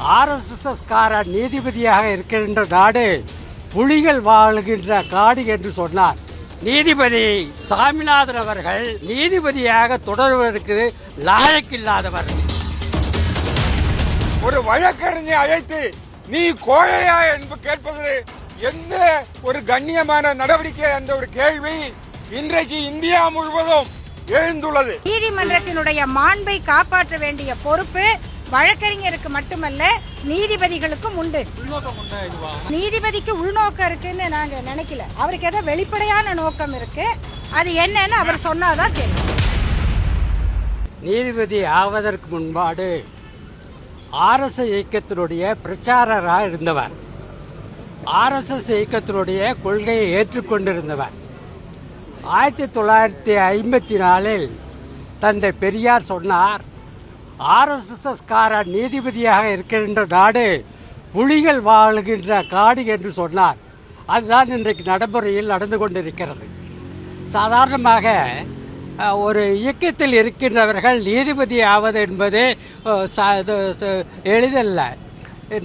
RSS கார நீதிபதியாக இருக்கின்ற நாடு புலிகள் வாழுகின்ற காடு என்று சொன்னார். நீதிபதி சாமிநாதன் அவர்கள் நீதிபதியாக தொடர்வதற்கு லாயக்கில்லாதவர். ஒரு வழக்கறிஞரை அழைத்து நீ கோழையா? என்று கேட்பது எந்த ஒரு கண்ணியமான நடவடிக்கை என்ற ஒரு கேள்வி இன்றைக்கு இந்தியா முழுவதும் எழுந்துள்ளது. நீதிமன்றத்தினுடைய மாண்பை காப்பாற்ற வேண்டிய பொறுப்பு வழக்கறிஞருக்கு மட்டுமல்ல நீதிபதிகளுக்கும் உண்டு. நீதிபதிக்கு உள்நோக்கம் இருக்குன்னு நாங்க நினைக்கல. அவருக்கு ஏதோ வெளிப்படையான நோக்கம் இருக்கு. அது என்னன்னு அவர் சொன்னாதான் தெரியும். நீதிபதி ஆவதற்கு முன்பாடு ஆர்எஸ்எஸ் இயக்கத்தினுடைய பிரச்சாரராக இருந்தவர். ஆர்எஸ்எஸ் இயக்கத்தினுடைய கொள்கையை ஏற்றுக்கொண்டிருந்தவர். ஆயிரத்தி தொள்ளாயிரத்தி ஐம்பத்தி நாலில் தந்தை பெரியார் சொன்னார் ஆர்எஸ்எஸ் நீதிபதியாக இருக்கின்ற நாடு புலிகள் வாழுகின்ற காடு என்று சொன்னார். அதுதான் இன்றைக்கு நடைமுறையில் நடந்து கொண்டிருக்கிறது. சாதாரணமாக ஒரு இயக்கத்தில் இருக்கின்றவர்கள் நீதிபதி ஆவது என்பது இது, எளிதல்ல.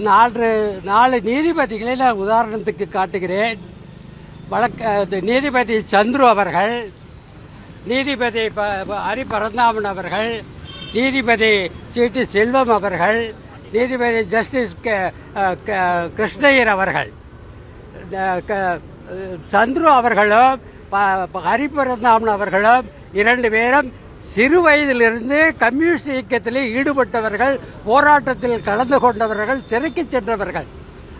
நாலு நாலு நீதிபதிகளை நான் உதாரணத்துக்கு காட்டுகிறேன். வழக்க நீதிபதி சந்துரு அவர்கள் நீதிபதி ப ஹரிபரந்தாமன் ஹரி பரந்தாமன் அவர்கள் நீதிபதி சிடி செல்வம் அவர்கள் நீதிபதி ஜஸ்டிஸ் க க- அவர்கள் சந்துரு அவர்களும் ப- ஹரிபரந்தாமன் அவர்களும் இரண்டு பேரும் சிறு வயதிலிருந்து கம்யூனிஸ்ட் இயக்கத்தில் ஈடுபட்டவர்கள் போராட்டத்தில் கலந்து கொண்டவர்கள் சிறைக்கு சென்றவர்கள்.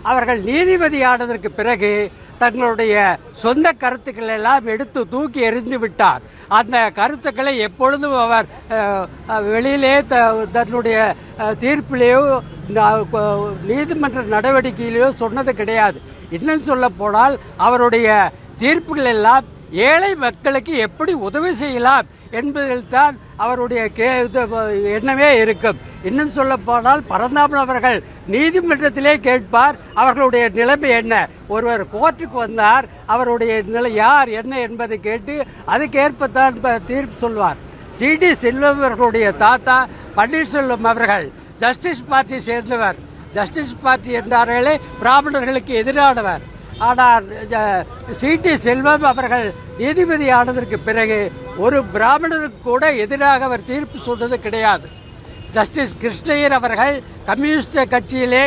அவர்கள் நீதிபதியானதற்கு பிறகு தங்களுடைய சொந்த கருத்துக்களை எல்லாம் எடுத்து தூக்கி எறிந்து விட்டார். அந்த கருத்துக்களை எப்பொழுதும் அவர் வெளியிலே த- தன்னுடைய தீர்ப்பிலேயோ நீதிமன்ற நடவடிக்கையிலேயோ சொன்னது கிடையாது. இன்னும் சொல்ல போனால் அவருடைய தீர்ப்புகள் எல்லாம் ஏழை மக்களுக்கு எப்படி உதவி செய்யலாம் என்பதில் தான் அவருடைய கே இது, எண்ணமே இருக்கும். இன்னும் சொல்ல போனால் பரந்தாமன் அவர்கள் நீதிமன்றத்திலே கேட்பார் அவர்களுடைய நிலைமை என்ன? ஒருவர் கோர்ட்டுக்கு வந்தார் அவருடைய நிலை யார் என்ன என்பதை கேட்டு அதுக்கேற்பத்தான் தீர்ப்பு சொல்வார். சிடி செல்வம் அவர்களுடைய தாத்தா பன்னீர்செல்வம் அவர்கள் ஜஸ்டிஸ் பார்ட்டி சேர்ந்தவர். ஜஸ்டிஸ் பார்ட்டி என்றார்களே பிராமணர்களுக்கு எதிரானவர். ஆனால் சிடி செல்வம் அவர்கள் நீதிபதி ஆனதற்கு பிறகு ஒரு பிராமணருக்கு கூட எதிராக அவர் தீர்ப்பு சொன்னது கிடையாது. ஜஸ்டிஸ் கிருஷ்ணயர் அவர்கள் கம்யூனிஸ்ட் கட்சியிலே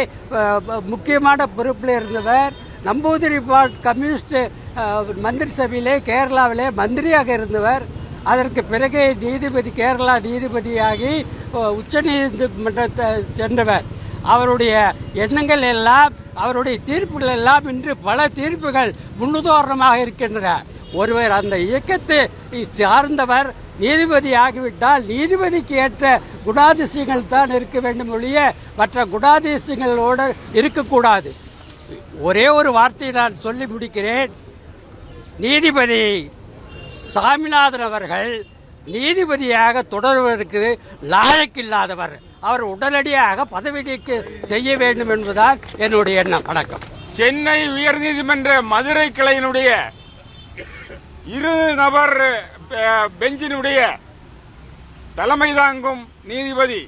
முக்கியமான பொறுப்பில் இருந்தவர். நம்பூதிரி பால் கம்யூனிஸ்ட் மந்திரி சபையிலே கேரளாவிலே மந்திரியாக இருந்தவர். அதற்கு பிறகு நீதிபதி கேரளா நீதிபதியாகி உச்சநீதிமன்றத்தை உச்ச நீதிமன்றத்தை சென்றவர். அவருடைய எண்ணங்கள் எல்லாம் அவருடைய தீர்ப்புகள் எல்லாம் இன்று பல தீர்ப்புகள் முன்னுதாரணமாக இருக்கின்றன. ஒருவர் அந்த இயக்கத்தை சார்ந்தவர் நீதிபதி ஆகிவிட்டால் நீதிபதிக்கு ஏற்ற குணாதிசயங்கள் தான் இருக்க வேண்டும் ஒழிய மற்ற குணாதிசயங்களோடு இருக்கக்கூடாது. ஒரே ஒரு வார்த்தையை நான் சொல்லி முடிக்கிறேன். நீதிபதி சாமிநாதன் அவர்கள் நீதிபதியாக தொடர்வதற்கு லாயக்கில்லாதவர். அவர் உடனடியாக பதவி நீக்கம் செய்ய வேண்டும் என்பதுதான் என்னுடைய எண்ணம். வணக்கம். சென்னை உயர்நீதிமன்ற மதுரை கிளையினுடைய இரு நபர் பெஞ்சினுடைய தலைமை தாங்கும் நீதிபதி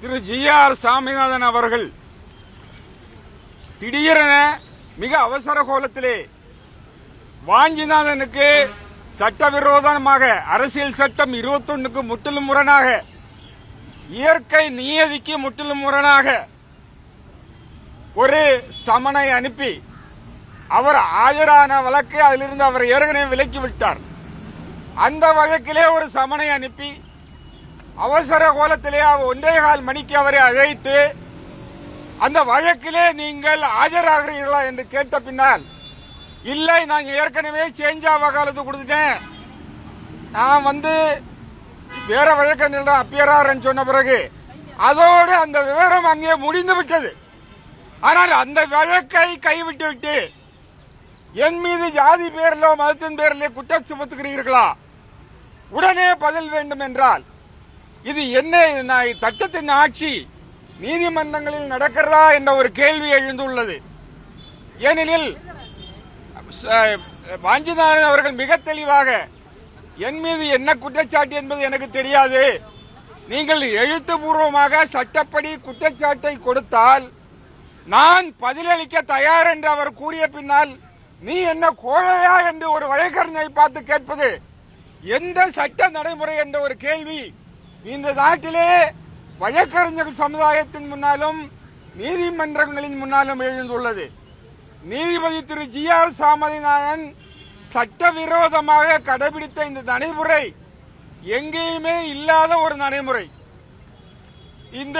திரு ஜி ஆர் சாமிநாதன் அவர்கள் திடீரென மிக அவசர கோலத்திலே வாஞ்சிநாதனுக்கு சட்டவிரோதமாக அரசியல் சட்டம் இருபத்தொன்னுக்கு முற்றிலும் முரணாக இயற்கை நியதிக்கு முற்றிலும் முரணாக ஒரு சமனை அனுப்பி அவர் ஆஜரான வழக்கு அதிலிருந்து அவர் ஏற்கனவே விலக்கி விட்டார். அந்த வழக்கிலே ஒரு சமனை அனுப்பி அவசர கோலத்திலே அவர் ஒன்றே கால் மணிக்கு அவரை அழைத்து அந்த வழக்கிலே நீங்கள் ஆஜராகிறீர்களா என்று கேட்ட பின்னால் இல்லை நான் ஏற்கனவே சேஞ்ச் ஆக காலத்து கொடுத்துட்டேன். நான் வந்து வேற வழக்கத்தில் தான் அப்பியராரன்னு சொன்ன பிறகு அதோடு அந்த விவரம் அங்கே முடிந்து விட்டது ஆனால் அந்த வழக்கை கைவிட்டு விட்டு என் மீது ஜாதி பேரிலோ மதத்தின் பேரிலே குற்றம் சுமத்துகிறீர்களா? உடனே பதில் வேண்டும் என்றால் இது என்ன? நான் சட்டத்தின் ஆட்சி நீதிமன்றங்களில் நடக்கிறதா என்ற ஒரு கேள்வி எழுந்துள்ளது. ஏனெனில் வாஞ்சிநாதன் அவர்கள் மிக தெளிவாக என் மீது என்ன குற்றச்சாட்டு என்பது எனக்கு தெரியாது. நீங்கள் எழுத்துப்பூர்வமாக சட்டப்படி குற்றச்சாட்டை கொடுத்தால் நான் பதிலளிக்க தயார் என்று அவர் கூறிய பின்னால் நீ என்ன கோழையா என்று ஒரு வழக்கறிஞரை பார்த்து கேட்பது எந்த சட்ட நடைமுறை என்ற ஒரு கேள்வி. இந்த நாட்டிலே வழக்கறிஞர் சமுதாயத்தின் முன்னாலும் நீதிமன்றங்களின் முன்னாலும் எழுந்துள்ளது. நீதிபதி திரு ஜி ஆர் சாமதிநாதன் சட்டவிரோதமாக கடைபிடித்த இந்த நடைமுறை எங்கேயுமே இல்லாத ஒரு நடைமுறை. இந்த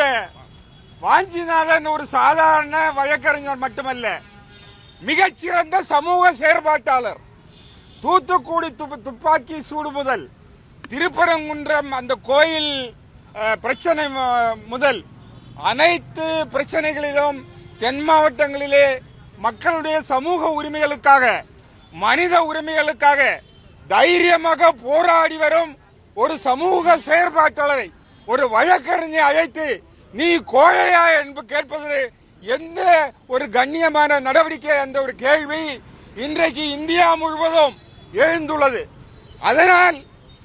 வாஞ்சிநாதன் ஒரு சாதாரண வழக்கறிஞர் மட்டுமல்ல மிகச்சிறந்த சமூக செயற்பாட்டாளர். தூத்துக்குடி துப்பாக்கி சூடு முதல் திருப்பரங்குன்றம் அந்த கோயில் பிரச்சனை முதல் அனைத்து பிரச்சனைகளிலும் தென் மாவட்டங்களிலே மக்களுடைய சமூக உரிமைகளுக்காக மனித உரிமைகளுக்காக தைரியமாக போராடி வரும் ஒரு சமூக செயற்பாட்டாளரை ஒரு வழக்கறிஞரை அழைத்து நீ கோழையா? என்று கேட்பது எந்த ஒரு கண்ணியமான நடவடிக்கை என்ற ஒரு கேள்வி இன்றைக்கு இந்தியா முழுவதும் எழுந்துள்ளது. அதனால்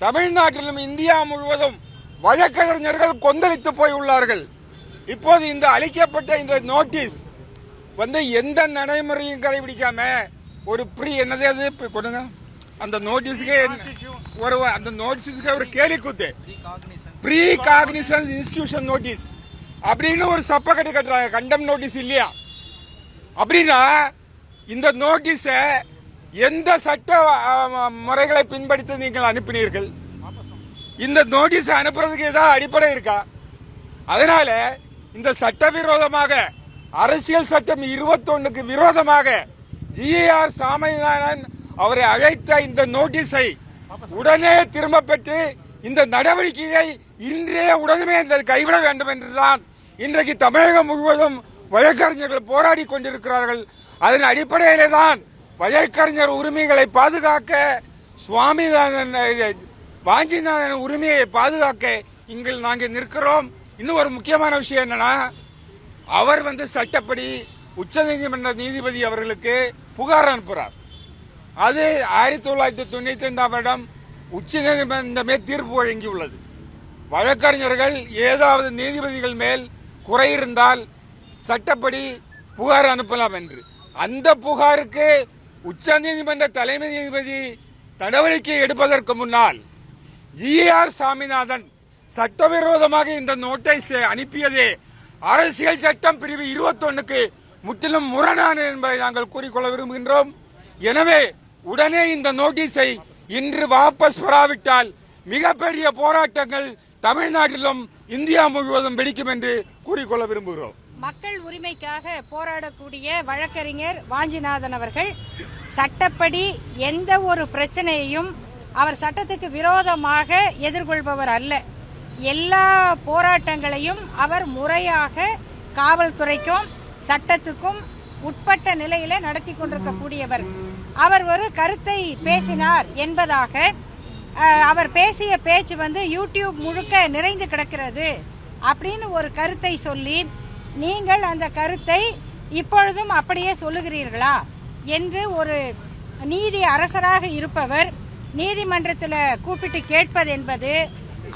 தமிழ்நாட்டிலும் இந்தியா முழுவதும் வழக்கறிஞர்கள் கொந்தளித்து போய் உள்ளார்கள் இப்போது இந்த அளிக்கப்பட்ட இந்த நோட்டீஸ் வந்து எந்த நடைமுறையும் கடைபிடிக்காம ஒரு ப்ரீ என்னது அது? இப்போ கொடுங்க. அந்த நோட்டீஸுக்கு ஒரு அந்த நோட்டீஸுக்கே ஒரு கேலி கூத்து. ப்ரீ காக்னிசன்ஸ் இன்ஸ்டிடியூஷன் நோட்டீஸ் அப்படின்னு ஒரு சப்ப கட்டி கட்டுறாங்க. கண்டம் நோட்டீஸ் இல்லையா? அப்படின்னா இந்த நோட்டீஸை எந்த சட்ட முறைகளை பின்படுத்தி நீங்கள் அனுப்பினீர்கள்? இந்த நோட்டீஸ் அனுப்புறதுக்கு ஏதாவது அடிப்படை இருக்கா? அதனால இந்த சட்டவிரோதமாக அரசியல் சட்டம் இருபத்தொன்னுக்கு விரோதமாக ஜிஆர் சாமிநாதன் அவரை அழைத்த இந்த நோட்டீஸை உடனே திரும்ப பெற்று இந்த நடவடிக்கையை இன்றே உடனே இந்த கைவிட வேண்டும் என்றுதான் இன்றைக்கு தமிழகம் முழுவதும் வழக்கறிஞர்கள் போராடி கொண்டிருக்கிறார்கள். அதன் அடிப்படையிலே தான் வழக்கறிஞர் உரிமைகளை பாதுகாக்க சுவாமிநாதன் வாஞ்சிநாதன் உரிமையை பாதுகாக்க இங்கே நாங்கள் நிற்கிறோம். இன்னும் ஒரு முக்கியமான விஷயம் என்னன்னா அவர் வந்து சட்டப்படி உச்சநீதிமன்ற நீதிபதி அவர்களுக்கு புகார் அனுப்புகிறார் அது ஆயிரத்தி தொள்ளாயிரத்தி தொண்ணூத்தி ஐந்தாம் வருடம் உச்ச நீதிமன்றமே தீர்ப்பு வழங்கியுள்ளது. வழக்கறிஞர்கள் ஏதாவது நீதிபதிகள் மேல் குறை இருந்தால் சட்டப்படி புகார் அனுப்பலாம் என்று. அந்த புகாருக்கு உச்ச நீதிமன்ற தலைமை நீதிபதி நடவடிக்கை எடுப்பதற்கு முன்னால் ஜிஆர் சாமிநாதன் சட்டவிரோதமாக இந்த நோட்டீஸ் அனுப்பியதே அரசியல் சட்டம் பிரிவு இருபத்தொன்னுக்கு முற்றிலும் முரணானது என்பதை நாங்கள் கூறிக்கொள்ள விரும்புகின்றோம். எனவே உடனே இந்த நோட்டீஸை இன்று வாபஸ் பெறாவிட்டால் மிகப்பெரிய போராட்டங்கள் தமிழ்நாட்டிலும் இந்தியா முழுவதும் வெடிக்கும் என்று கூறிக்கொள்ள விரும்புகிறோம். மக்கள் உரிமைக்காக போராடக்கூடிய வழக்கறிஞர் வாஞ்சிநாதன் அவர்கள் சட்டப்படி எந்த ஒரு பிரச்சனையையும் அவர் சட்டத்துக்கு விரோதமாக எதிர்கொள்பவர் அல்ல. எல்லா போராட்டங்களையும் அவர் முறையாக காவல்துறைக்கும் சட்டத்துக்கும் உட்பட்ட நிலையில நடத்தி கொண்டிருக்கக்கூடியவர். அவர் ஒரு கருத்தை பேசினார் என்பதாக அவர் பேசிய பேச்சு வந்து யூடியூப் முழுக்க நிறைந்து கிடக்கிறது அப்படின்னு ஒரு கருத்தை சொல்லி நீங்கள் அந்த கருத்தை இப்பொழுதும் அப்படியே சொல்லுகிறீர்களா என்று ஒரு நீதி அரசராக இருப்பவர் நீதிமன்றத்தில் கூப்பிட்டு கேட்பது என்பது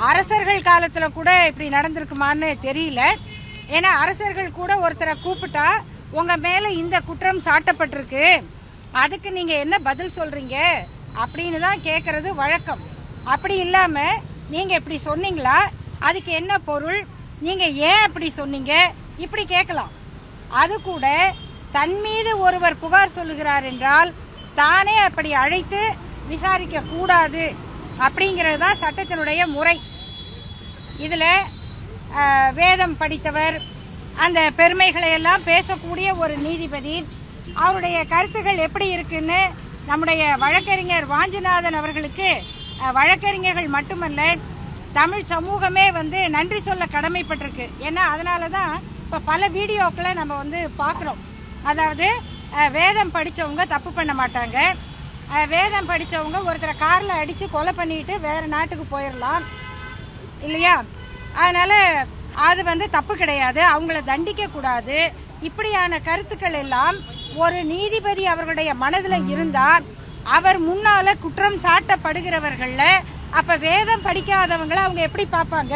அரசர்கள் காலத்தில் கூட இப்படி நடந்திருக்குமான்னு தெரியல. ஏன்னா அரசர்கள் கூட ஒருத்தரை கூப்பிட்டா உங்கள் மேலே இந்த குற்றம் சாட்டப்பட்டிருக்கு. அதுக்கு நீங்கள் என்ன பதில் சொல்கிறீங்க அப்படின்னு தான் கேட்கறது வழக்கம். அப்படி இல்லாமல் நீங்கள் இப்படி சொன்னீங்களா? அதுக்கு என்ன பொருள்? நீங்கள் ஏன் அப்படி சொன்னீங்க? இப்படி கேட்கலாம். அது கூட தன் மீது ஒருவர் புகார் சொல்லுகிறார் என்றால் தானே அப்படி அழைத்து விசாரிக்க கூடாது அப்படிங்கிறது தான் சட்டத்தினுடைய முறை. இதில் வேதம் படித்தவர். அந்த பெருமைகளை எல்லாம் பேசக்கூடிய ஒரு நீதிபதி. அவருடைய கருத்துக்கள் எப்படி இருக்குன்னு நம்முடைய வழக்கறிஞர் வாஞ்சிநாதன் அவர்களுக்கு வழக்கறிஞர்கள் மட்டுமல்ல தமிழ் சமூகமே வந்து நன்றி சொல்ல கடமைப்பட்டிருக்கு. ஏன்னா அதனால தான் இப்போ பல வீடியோக்களை நம்ம வந்து பார்க்குறோம் அதாவது வேதம் படித்தவங்க தப்பு பண்ண மாட்டாங்க. வேதம் படித்தவங்க ஒருத்தரை காரில் அடித்து கொலை பண்ணிட்டு வேறு நாட்டுக்கு போயிடலாம் இல்லையா? அதனால அது வந்து தப்பு கிடையாது. அவங்கள தண்டிக்க கூடாது. இப்படியான கருத்துக்கள் எல்லாம் ஒரு நீதிபதி அவர்களுடைய மனதில் இருந்தால் அவர் முன்னால குற்றம் சாட்டப்படுகிறவர்கள அப்ப வேதம் படிக்காதவங்கள அவங்க எப்படி பார்ப்பாங்க?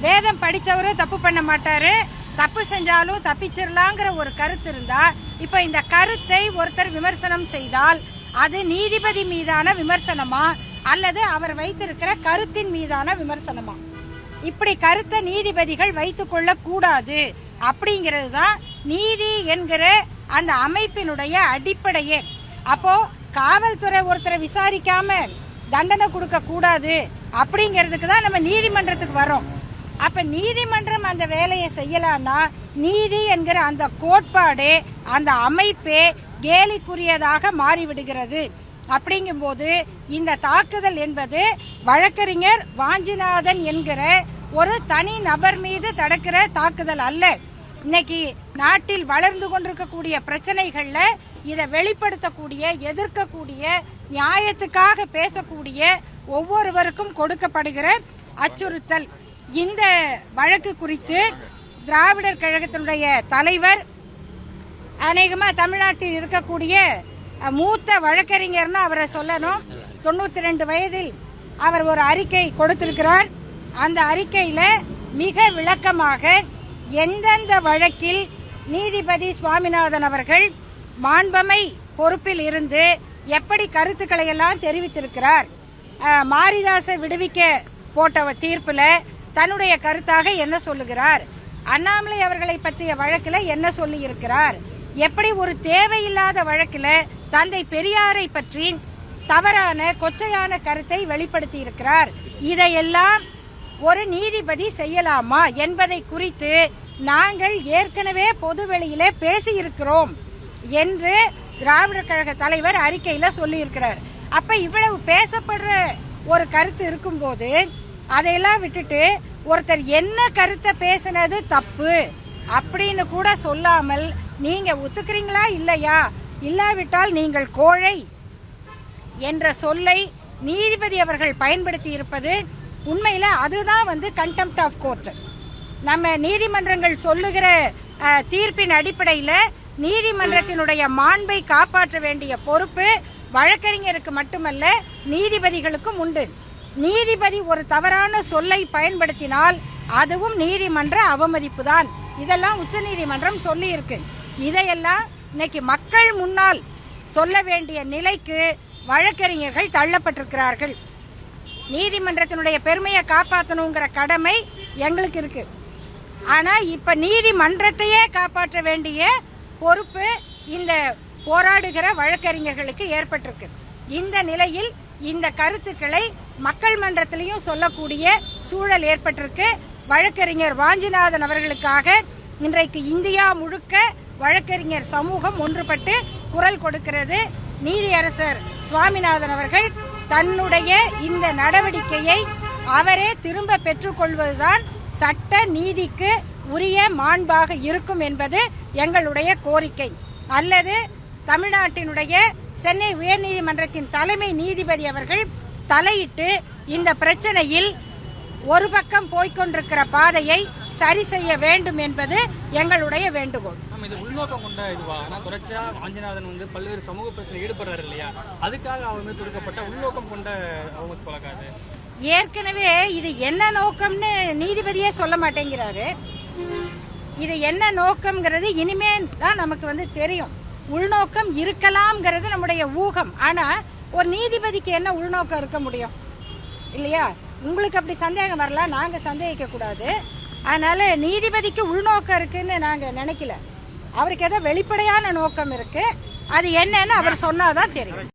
வேதம் படிச்சவரு தப்பு பண்ண மாட்டாரு. தப்பு செஞ்சாலும் தப்பிச்சிடலாங்கிற ஒரு கருத்து இருந்தா இப்ப இந்த கருத்தை ஒருத்தர் விமர்சனம் செய்தால் அது நீதிபதி மீதான விமர்சனமா? அல்லது அவர் வைத்திருக்கிற கருத்தின் மீதான விமர்சனமா? இப்படி கருத்தை நீதிபதிகள் வைத்துக்கொள்ள கூடாது அப்படிங்கிறது தான் நீதி என்கிற அந்த அமைப்பினுடைய அடிப்படையே. அப்போ காவல்துறை ஒருத்தரை விசாரிக்காம தண்டனை கொடுக்க கூடாது அப்படிங்கிறதுக்கு தான் நம்ம நீதிமன்றத்துக்கு வரோம் அப்ப நீதிமன்றம் அந்த வேலையை செய்யலாம்னா நீதி என்கிற அந்த கோட்பாடு அந்த அமைப்பே கேலிக்குரியதாக மாறிவிடுகிறது. அப்படிங்கும்போது இந்த தாக்குதல் என்பது வழக்கறிஞர் வாஞ்சிநாதன் என்கிற ஒரு தனி நபர் மீது தடுக்கிற தாக்குதல் அல்ல. இன்னைக்கு நாட்டில் வளர்ந்து கொண்டிருக்கக்கூடிய பிரச்சனைகள்ல இதை வெளிப்படுத்தக்கூடிய எதிர்க்கக்கூடிய நியாயத்துக்காக பேசக்கூடிய ஒவ்வொருவருக்கும் கொடுக்கப்படுகிற அச்சுறுத்தல். இந்த வழக்கு குறித்து திராவிடர் கழகத்தினுடைய தலைவர் அநேகமாக தமிழ்நாட்டில் இருக்கக்கூடிய மூத்த வழக்கறிஞர்னு அவரை சொல்லணும். தொண்ணூத்தி ரெண்டு வயதில் அவர் ஒரு அறிக்கை கொடுத்திருக்கிறார். அந்த அறிக்கையில மிக விளக்கமாக எந்தெந்த வழக்கில் நீதிபதி சுவாமிநாதன் அவர்கள் மாண்பமை பொறுப்பில் இருந்து எப்படி கருத்துக்களை எல்லாம் தெரிவித்திருக்கிறார். மாரிதாசை விடுவிக்க போட்ட தீர்ப்பில் தன்னுடைய கருத்தாக என்ன சொல்லுகிறார்? அண்ணாமலை அவர்களை பற்றிய வழக்கில் என்ன சொல்லி இருக்கிறார் எப்படி ஒரு தேவையில்லாத வழக்கில் தந்தை பெரியாரை பற்றி தவறான கொச்சையான கருத்தை வெளிப்படுத்தி இருக்கிறார் இதையெல்லாம் ஒரு நீதிபதி செய்யலாமா என்பதை குறித்து நாங்கள் ஏற்கனவே பொதுவெளியிலே பேசியிருக்கிறோம் என்று திராவிட கழக தலைவர் அறிக்கையில் சொல்லியிருக்கிறார். அப்ப இவ்வளவு பேசப்படுற ஒரு கருத்து இருக்கும்போது அதையெல்லாம் விட்டுட்டு ஒருத்தர் என்ன கருத்தை பேசினது தப்பு அப்படின்னு கூட சொல்லாமல் நீங்க ஒத்துக்கிறீங்களா இல்லையா? இல்லாவிட்டால் நீங்கள் கோழை என்ற சொல்லை நீதிபதி அவர்கள் பயன்படுத்தி இருப்பது உண்மையில் அதுதான் வந்து கண்டெம்ட் ஆஃப் கோர்ட் நம்ம நீதிமன்றங்கள் சொல்லுகிற தீர்ப்பின் அடிப்படையில் நீதிமன்றத்தினுடைய மாண்பை காப்பாற்ற வேண்டிய பொறுப்பு வழக்கறிஞருக்கு மட்டுமல்ல நீதிபதிகளுக்கும் உண்டு. நீதிபதி ஒரு தவறான சொல்லை பயன்படுத்தினால் அதுவும் நீதிமன்ற அவமதிப்பு தான் இதெல்லாம் உச்சநீதிமன்றம் சொல்லியிருக்கு. இருக்கு இதையெல்லாம் இன்னைக்கு மக்கள் முன்னால் சொல்ல வேண்டிய நிலைக்கு வழக்கறிஞர்கள் தள்ளப்பட்டிருக்கிறார்கள். நீதிமன்றத்தினுடைய பெருமையை காப்பாற்றணுங்கிற கடமை எங்களுக்கு இருக்கு. ஆனால் இப்போ நீதிமன்றத்தையே காப்பாற்ற வேண்டிய பொறுப்பு இந்த போராடுகிற வழக்கறிஞர்களுக்கு ஏற்பட்டிருக்கு. இந்த நிலையில் இந்த கருத்துக்களை மக்கள் மன்றத்திலையும் சொல்லக்கூடிய சூழல் ஏற்பட்டிருக்கு. வழக்கறிஞர் வாஞ்சிநாதன் அவர்களுக்காக இன்றைக்கு இந்தியா முழுக்க வழக்கறிஞர் சமூகம் ஒன்றுபட்டு குரல் கொடுக்கிறது. நீதியரசர் சுவாமிநாதன் அவர்கள் தன்னுடைய இந்த நடவடிக்கையை அவரே திரும்ப பெற்றுக்கொள்வதுதான் சட்ட நீதிக்கு உரிய மாண்பாக இருக்கும் என்பது எங்களுடைய கோரிக்கை. அல்லது தமிழ்நாட்டினுடைய சென்னை உயர்நீதிமன்றத்தின் தலைமை நீதிபதி அவர்கள் தலையிட்டு இந்த பிரச்சனையில் ஒரு பக்கம் போய்க்கொண்டிருக்கிற பாதையை சரி செய்ய வேண்டும் என்பது எங்களுடைய வேண்டுகோள். நம்ம இது உள்நோக்கம் கொண்ட இதுவா? ஆனால் தொடர்ச்சியா வாஞ்சிநாதன் வந்து பல்வேறு சமூக பிரச்சனை ஈடுபடுறாரு இல்லையா? அதுக்காக அவர் வந்து துடுக்கப்பட்ட உள்நோக்கம் கொண்ட அவங்க வழக்காது ஏற்கனவே இது என்ன நோக்கம்னு நீதிபதியே சொல்ல மாட்டேங்கிறாரு. இது என்ன நோக்கம்ங்கிறது இனிமே தான் நமக்கு வந்து தெரியும். உள்நோக்கம் இருக்கலாம்ங்கிறது நம்முடைய ஊகம். ஆனால் ஒரு நீதிபதிக்கு என்ன உள்நோக்கம் இருக்க முடியும்? இல்லையா? உங்களுக்கு அப்படி சந்தேகம் வரலாம். நாங்கள் சந்தேகிக்க கூடாது அதனால நீதிபதிக்கு உள்நோக்கம் இருக்குன்னு நாங்கள் நினைக்கல. அவருக்கு ஏதோ வெளிப்படையான நோக்கம் இருக்கு. அது என்னன்னு அவர் சொன்னாதான் தெரியும்.